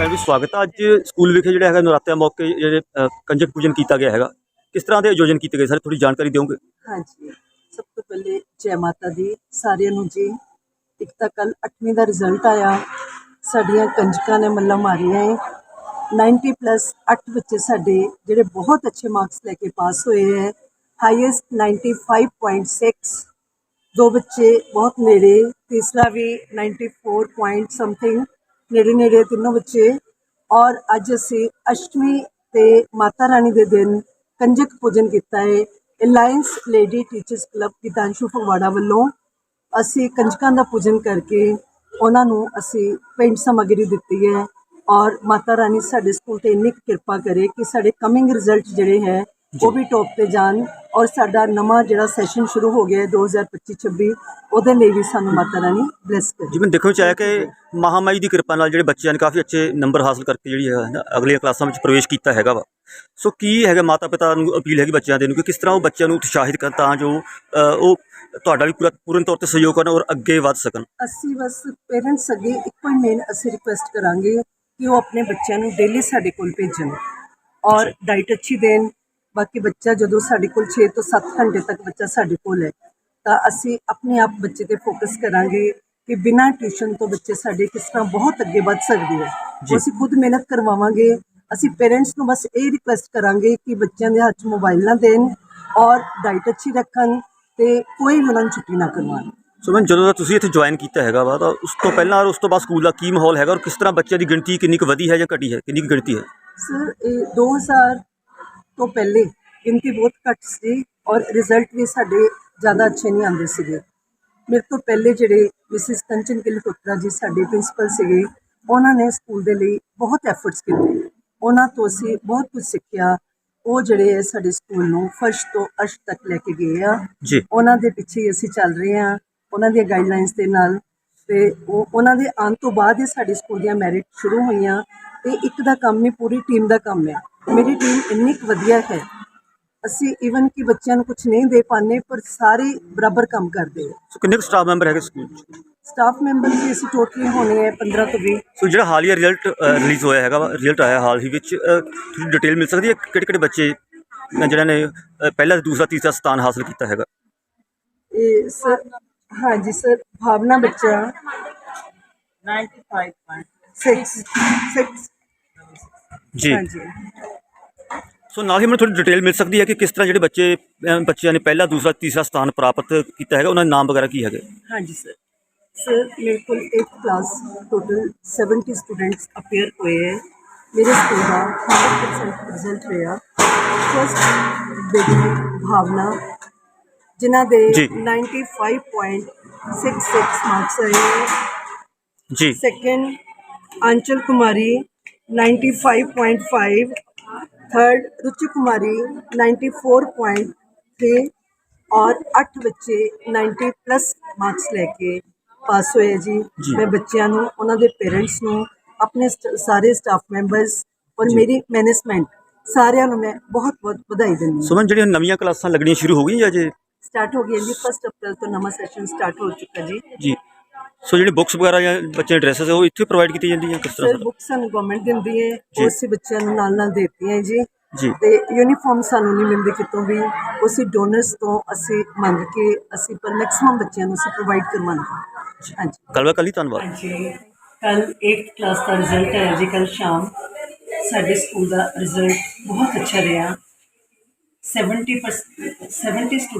Channel ਵਿੱਚ ਸਵਾਗਤ ਹੈ ਅੱਜ ਸਕੂਲ ਵਿਖੇ ਜਿਹੜਾ ਹੈਗਾ ਨਰਾਤਿਆਂ ਮੌਕੇ ਜਿਹੜੇ ਕੰਜਕ ਪੂਜਨ ਕੀਤਾ ਗਿਆ ਹੈਗਾ। ਕਿਸ ਤਰ੍ਹਾਂ ਦੇ ਆਯੋਜਨ ਕੀਤੇ ਗਏ? ਸਰ ਥੋੜੀ ਜਾਣਕਾਰੀ ਦਿਓਗੇ? ਹਾਂਜੀ। ਸਭ ਤੋਂ ਪਹਿਲੇ ਜੈ ਮਾਤਾ ਦੀ ਸਾਰਿਆਂ ਨੂੰ ਜੀ। ਇੱਕ ਤਾਂ ਕੱਲ 8ਵੀਂ ਦਾ ਰਿਜ਼ਲਟ ਆਇਆ। ਸਾਡੀਆਂ ਕੰਜਕਾਂ ਨੇ ਮੱਲਾ ਮਾਰੀਆਂ ਏ। 90 ਪਲੱਸ 8 ਬੱਚੇ ਸਾਡੇ ਜਿਹੜੇ ਬਹੁਤ ਅੱਛੇ ਮਾਰਕਸ ਲੈ ਕੇ ਪਾਸ ਹੋਏ ਹੈ। ਹਾਈਐਸਟ 95.6 ਦੋ ਬੱਚੇ ਬਹੁਤ ਨੇੜੇ। ਤੀਸਰਾ ਵੀ 94 ਪੁਆਇੰਟ ਸਮਥਿੰਗ ਨੇੜੇ ਨੇੜੇ ਤਿੰਨੋਂ ਬੱਚੇ ਔਰ ਅੱਜ ਅਸੀਂ ਅਸ਼ਟਮੀ ਤੇ ਮਾਤਾ ਰਾਣੀ ਦੇ ਦਿਨ ਕੰਜਕ ਪੂਜਨ ਕੀਤਾ ਹੈ। Alliance lady teachers club Gitanshu Phagwara ਵੱਲੋਂ ਅਸੀਂ ਕੰਜਕਾਂ ਦਾ ਪੂਜਨ ਕਰਕੇ ਉਹਨਾਂ ਨੂੰ ਅਸੀਂ ਪੇਂਟ ਸਮੱਗਰੀ ਦਿੱਤੀ ਹੈ ਔਰ ਮਾਤਾ ਰਾਣੀ ਸਾਡੇ ਸਕੂਲ ਤੇ ਇੰਨੀ ਕਿਰਪਾ ਕਰੇ ਕਿ ਸਾਡੇ ਕਮਿੰਗ ਰਿਜ਼ਲਟ ਜਿਹੜੇ ਹੈ ਉਹ ਵੀ ਟੌਪ ਤੇ ਜਾਣ। ਔਰ ਸਾਡਾ ਨਵਾਂ ਜਿਹੜਾ ਸੈਸ਼ਨ ਸ਼ੁਰੂ ਹੋ ਗਿਆ ਹੈ 2025-26 ਉਹਦੇ ਲਈ ਵੀ ਸਾਨੂੰ ਮਾਤਾ ਰਾਣੀ ਬਲੈਸ ਕਰੇ। ਜਿਵੇਂ ਦੇਖਣ ਵਿੱਚ ਆਇਆ ਕਿ ਮਹਾਮਾਈ ਦੀ ਕਿਰਪਾ ਨਾਲ ਜਿਹੜੇ ਬੱਚਿਆਂ ਨੇ ਕਾਫੀ ਅੱਛੇ ਨੰਬਰ ਹਾਸਲ ਕਰਕੇ ਜਿਹੜੀ ਹੈ ਅਗਲੀਆਂ ਕਲਾਸਾਂ ਵਿੱਚ ਪ੍ਰਵੇਸ਼ ਕੀਤਾ ਹੈਗਾ ਵਾ। ਸੋ ਕੀ ਹੈਗਾ ਮਾਤਾ ਪਿਤਾ ਨੂੰ ਅਪੀਲ ਹੈਗੀ ਬੱਚਿਆਂ ਦੇ ਨੂੰ ਕਿ ਕਿਸ ਤਰ੍ਹਾਂ ਉਹ ਬੱਚਿਆਂ ਨੂੰ ਉਤਸ਼ਾਹਿਤ ਕਰਨ ਤਾਂ ਜੋ ਉਹ ਤੁਹਾਡਾ ਵੀ ਪੂਰਾ ਪੂਰਨ ਤੌਰ ਤੇ ਸਹਿਯੋਗ ਕਰਨ ਔਰ ਅੱਗੇ ਵੱਧ ਸਕਣ। ਅਸੀਂ ਬਸ ਪੇਰੈਂਟਸ ਅੱਗੇ ਇੱਕੋ ਹੀ ਮੇਨ ਅਸੀਂ ਰਿਕੁਐਸਟ ਕਰਾਂਗੇ ਕਿ ਉਹ ਆਪਣੇ ਬੱਚਿਆਂ ਨੂੰ ਡੇਲੀ ਸਾਡੇ ਕੋਲ ਭੇਜਣ ਔਰ ਡਾਈਟ ਅੱਛੀ ਦੇਣ ਬਾਕੀ ਬੱਚਾ ਜਦੋਂ ਸਾਡੇ ਕੋਲ 6 ਤੋਂ 7 ਘੰਟੇ ਤੱਕ ਬੱਚਾ ਸਾਡੇ ਕੋਲ ਹੈ ਤਾਂ ਅਸੀਂ ਆਪਣੇ ਆਪ ਬੱਚੇ ਤੇ ਫੋਕਸ ਕਰਾਂਗੇ ਕਿ ਬਿਨਾਂ ਟਿਊਸ਼ਨ ਤੋਂ ਬੱਚੇ ਸਾਡੇ ਕਿਸ ਤਰ੍ਹਾਂ ਬਹੁਤ ਅੱਗੇ ਵੱਧ ਸਕਦੇ ਹੈ। ਅਸੀਂ ਖੁਦ ਮਿਹਨਤ ਕਰਵਾਵਾਂਗੇ। ਅਸੀਂ ਪੇਰੈਂਟਸ ਨੂੰ ਬਸ ਇਹ ਰਿਕੁਐਸਟ ਕਰਾਂਗੇ ਕਿ ਬੱਚਿਆਂ ਦੇ ਹੱਥ ਮੋਬਾਈਲ ਨਾ ਦੇਣ ਔਰ ਡਾਈਟ ਅੱਛੀ ਰੱਖਣ ਤੇ ਕੋਈ ਉਹਨਾਂ ਨੂੰ ਛੁੱਟੀ ਨਾ ਕਰਵਾਉਣ। ਸੋ ਮੈਂ ਜਦੋਂ ਦਾ ਤੁਸੀਂ ਇੱਥੇ ਜੁਆਇਨ ਕੀਤਾ ਹੈਗਾ ਵਾ ਤਾਂ ਉਸ ਤੋਂ ਪਹਿਲਾਂ ਔਰ ਉਸ ਤੋਂ ਬਾਅਦ ਸਕੂਲ ਦਾ ਕੀ ਮਾਹੌਲ ਹੈਗਾ ਔਰ ਕਿਸ ਤਰ੍ਹਾਂ ਬੱਚਿਆਂ ਦੀ ਗਿਣਤੀ ਕਿੰਨੀ ਕੁ ਵਧੀ ਹੈ ਜਾਂ ਘਟੀ ਹੈ ਕਿੰਨੀ ਕੁ ਗਿਣਤੀ ਹੈ? ਸਰ ਇਹ 2000 ਤੋਂ ਪਹਿਲੇ ਗਿਣਤੀ ਬਹੁਤ ਘੱਟ ਸੀ ਔਰ ਰਿਜ਼ਲਟ ਵੀ ਸਾਡੇ ਜ਼ਿਆਦਾ ਅੱਛੇ ਨਹੀਂ ਆਉਂਦੇ ਸੀਗੇ। ਮੇਰੇ ਤੋਂ ਪਹਿਲੇ ਜਿਹੜੇ ਮਿਸਿਸ ਕੰਚਨ ਕਿਲਕੋਤਰਾ ਜੀ ਸਾਡੇ ਪ੍ਰਿੰਸੀਪਲ ਸੀਗੇ ਉਹਨਾਂ ਨੇ ਸਕੂਲ ਦੇ ਲਈ ਬਹੁਤ ਐਫਰਟਸ ਕੀਤੇ। ਉਹਨਾਂ ਤੋਂ ਅਸੀਂ ਬਹੁਤ ਕੁਝ ਸਿੱਖਿਆ। ਉਹ ਜਿਹੜੇ ਹੈ ਸਾਡੇ ਸਕੂਲ ਨੂੰ ਫਰਸ਼ ਤੋਂ ਅਰਸ਼ ਤੱਕ ਲੈ ਕੇ ਗਏ ਆ। ਜੀ। ਉਹਨਾਂ ਦੇ ਪਿੱਛੇ ਹੀ ਅਸੀਂ ਚੱਲ ਰਹੇ ਹਾਂ। ਉਹਨਾਂ ਦੀਆਂ ਗਾਈਡਲਾਈਨਸ ਦੇ ਨਾਲ। ਤੇ ਉਹ ਉਹਨਾਂ ਦੇ ਆਉਣ ਤੋਂ ਬਾਅਦ ਹੀ ਸਾਡੇ ਸਕੂਲ ਦੀਆਂ ਮੈਰਿਟ ਸ਼ੁਰੂ ਹੋਈਆਂ। ਤੇ ਇੱਕ ਦਾ ਕੰਮ ਨਹੀਂ ਪੂਰੀ ਟੀਮ ਦਾ ਕੰਮ ਹੈ। ਮੇਰੀ ਟੀਮ ਇੰਨੀ ਕੁ ਵਧੀਆ ਹੈ। ਅਸੀਂ ਈਵਨ ਕਿ ਬੱਚਿਆਂ ਨੂੰ ਕੁਝ ਨਹੀਂ ਦੇ ਪਾਉਂਦੇ ਪਰ ਸਾਰੇ ਬਰਾਬਰ ਕੰਮ ਕਰਦੇ ਆ। ਸੋ ਕਿੰਨੇ ਕੁ ਸਟਾਫ ਮੈਂਬਰ ਹੈਗੇ ਸਕੂਲ 'ਚ? ਸਟਾਫ ਮੈਂਬਰ ਵੀ ਅਸੀਂ ਟੋਟਲੀ ਹੋਣੇ ਹੈ 15 ਤੋਂ 20 ਸੋ ਜਿਹੜਾ ਹਾਲੀਆ ਰਿਜ਼ਲਟ ਰਿਲੀਜ਼ ਹੋਇਆ ਹੈਗਾ ਰਿਜ਼ਲਟ ਆਇਆ ਹਾਲ ਹੀ ਵਿੱਚ ਅ, ਥੋੜੀ ਡਿਟੇਲ ਮਿਲ ਸਕਦੀ ਹੈ ਕਿਹੜੇ ਕਿਹੜੇ ਬੱਚੇ ਅ, ਜਿਹਨਾਂ ਨੇ ਅ, ਪਹਿਲਾ ਦੂਸਰਾ ਤੀਸਰਾ ਸਥਾਨ ਹਾਸਲ ਕੀਤਾ ਹੈਗਾ? ਇਹ ਸਰ ਹਾਂਜੀ ਸਰ ਭਾਵਨਾ ਬੱਚਾ। 95.6 6 ਜੀ ਹਾਂਜੀ ਸੋ ਨਾਲ ਹੀ ਮੈਨੂੰ ਥੋੜੀ ਡਿਟੇਲ ਮਿਲ ਸਕਦੀ ਹੈ ਕਿ ਕਿਸ ਤਰ੍ਹਾਂ ਜਿਹੜੇ ਬੱਚੇ ਅ, ਬੱਚਿਆਂ ਨੇ ਪਹਿਲਾ ਦੂਸਰਾ ਤੀਸਰਾ ਸਥਾਨ ਪ੍ਰਾਪਤ ਕੀਤਾ ਹੈਗਾ ਉਹਨਾਂ ਦੇ ਨਾਮ ਵਗੈਰਾ ਕੀ ਹੈਗੇ ਹਾਂਜੀ ਸਰ ਸਰ ਮੇਰੇ ਕੋਲ 8th class total 70 students appear ਹੋਏ ਹੈ ਮੇਰੇ ਸਕੂਲ ਦਾ 100% ਰਿਜ਼ਲਟ ਰਿਹਾ ਫਸਟ ਬੇਟੀ ਭਾਵਨਾ ਜਿਨ੍ਹਾਂ ਦੇ ਜੀ। 95.66 ਮਾਰਕਸ ਆਏ ਜੀ ਸੈਕੰਡ ਅੰਚਲ ਕੁਮਾਰੀ 95.5 ਥਰਡ ਰੁਚि ਕੁਮਾਰੀ 94.3 ਔਰ 8 ਬੱਚੇ 90 ਪਲੱਸ ਮਾਰਕਸ ਲੈ ਕੇ ਪਾਸ ਹੋਏ ਜੀ ਜੀ। ਮੈਂ ਬੱਚਿਆਂ ਨੂੰ ਉਹਨਾਂ ਦੇ ਪੇਰੈਂਟਸ ਨੂੰ ਆਪਣੇ ਸਟ- ਸਾਰੇ ਸਟਾਫ ਮੈਂਬਰਸ ਔਰ ਜੀ। ਮੇਰੀ ਮੈਨੇਜਮੈਂਟ ਸਾਰਿਆਂ ਨੂੰ ਮੈਂ ਬਹੁਤ ਬਹੁਤ ਵਧਾਈ ਦਿੰਦੀ ਹਾਂ ਸੁਮਨ ਜਿਹੜੀਆਂ ਨਵੀਆਂ ਕਲਾਸਾਂ ਲੱਗਣੀਆਂ ਸ਼ੁਰੂ ਹੋ ਗਈਆਂ ਜਾਂ ਸਟਾਰਟ ਹੋ ਗਿਆ ਜੀ 1 ਅਪ੍ਰੈਲ ਤੋਂ ਨਵਾਂ ਸੈਸ਼ਨ ਸਟਾਰਟ ਹੋ ਚੁੱਕਾ ਜੀ ਜੀ ਸੋ ਜਿਹੜੀ ਬੁੱਕਸ ਵਗੈਰਾ ਜਾਂ ਬੱਚੇ ਡਰੈਸਸ ਉਹ ਇੱਥੇ ਪ੍ਰੋਵਾਈਡ ਕੀਤੀ ਜਾਂਦੀਆਂ ਕਿਸ ਸਰ? ਤਰ੍ਹਾਂ ਬੁੱਕਸ ਸਾਨੂੰ ਗਵਰਨਮੈਂਟ ਦਿੰਦੀ ਹੈ। ਉਹ ਅਸੀਂ ਬੱਚਿਆਂ ਨੂੰ ਨਾਲ ਨਾਲ ਦੇਤੀ ਹੈ ਜੀ। ਜੀ। ਤੇ ਯੂਨੀਫਾਰਮ ਸਾਨੂੰ ਨਹੀਂ ਮਿਲਦੀ ਕਿਤੋਂ ਵੀ ਉਹ ਅਸੀਂ ਡੋਨਰਸ ਤੋਂ ਅਸੀਂ ਮੰਗ ਕੇ ਅਸੀਂ ਪਰ ਮੈਕਸਿਮਮ ਬੱਚਿਆਂ ਨੂੰ ਅਸੀਂ ਪ੍ਰੋਵਾਈਡ ਕਰਵਾਉਂਦੇ ਹਾਂ। ਹਾਂਜੀ। ਕੱਲ੍ਹ ਕੱਲੀ ਧੰਨਵਾਦ। ਹਾਂਜੀ। ਕੱਲ 8th ਕਲਾਸ ਦਾ ਰਿਜ਼ਲਟ ਹੈ ਜੀ ਕੱਲ ਸ਼ਾਮ। ਸਾਡੇ ਸਕੂਲ ਦਾ ਰਿਜ਼ਲਟ ਬਹੁਤ ਅੱਛਾ ਰਿਹਾ। 70% 70 ਸਟੂਡੈਂਟ